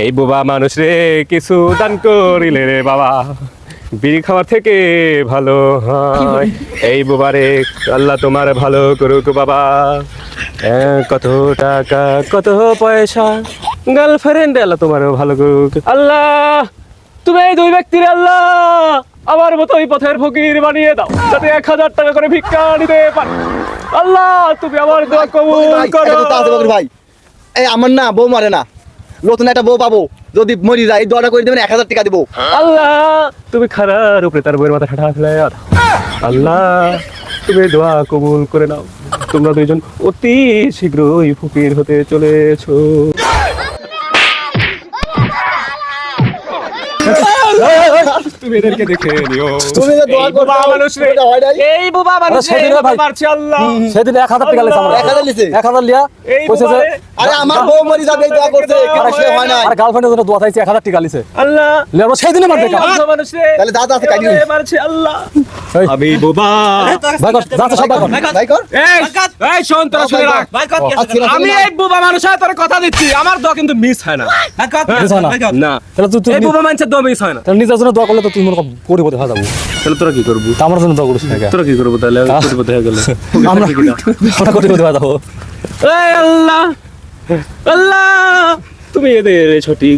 এই বোবা মানুষ রে কিছু দান করিলে রে বাবা। বিড়ি খাওয়ার থেকে ভালো হয়। এই বোবারে আল্লাহ তোমার ভালো করুক বাবা। কত টাকা কত পয়সা গার্লফ্রেন্ড আল্লাহ তোমার ভালো করুক। আল্লাহ তুমি এই দুই ব্যক্তির আল্লাহ আমার মতো এই পথের ফকির বানিয়ে দাও যাতে এক হাজার টাকা করে ভিক্ষা নিতে পারে। আল্লাহ তুমি আমার দোয়া কবুল করো। ভাই। এই আমার না বউ মারে না। নতুন একটা বউ পাবো। যদি মরি যায় দোয়াটা করে দেবেন এক হাজার টাকা দিবো। আল্লাহ তুমি খারাপ উপরে তার বইয়ের মাথা ঠাঠা ফেলে। আল্লাহ তুমি দোয়া কবুল করে নাও। তোমরা দুইজন অতি শীঘ্রই ফকির হতে চলেছো। তুমি এদেরকে দেখে নিও। তুমি যে দোয়া এই মানুষ রে। হয় এই বোবা মানুষ রে, সেদিন এই ভাই। বোবা মারছে আল্লাহ। সেদিন এক হাজার টাকা লেছে আমরা এক হাজার লিছে? এক হাজার লিয়া কইছে আরে আমার বউ মরি যাবে দোয়া করছে কিন্তু হয় নাই। আর গার্লফ্রেন্ডের জন্য দোয়া চাইছে এক হাজার টাকা লিছে। আল্লাহ। লিয়া আমরা সেদিনই মার এই মানুষ রে, তাহলে দাদা আছে কাটি মারছে আল্লাহ। আমি বোবা। ভাই কর যাচ্ছে সব ভাই কর। এই এই শোন তোরা শুনে রাখ। আমি এই বোবা মানুষ তোর কথা দিচ্ছি। আমার দোয়া কিন্তু মিস হয় না। না? তাহলে তুই তুই এই বোবা মানুষের দোয়া মিস হয় না। তাহলে নিজের জন্য দোয়া করলে তো তুমি মনে কর পরিবর্তে যাব তাহলে তোরা কি করবি? আমার জন্য দোয়া করিস তোরা কি করব তাহলে? পরিবর্তে হয়ে গেলে। আমরা আমরা হয়ে যাব আল্লাহ! আল্লাহ! তুমি এদের সঠিক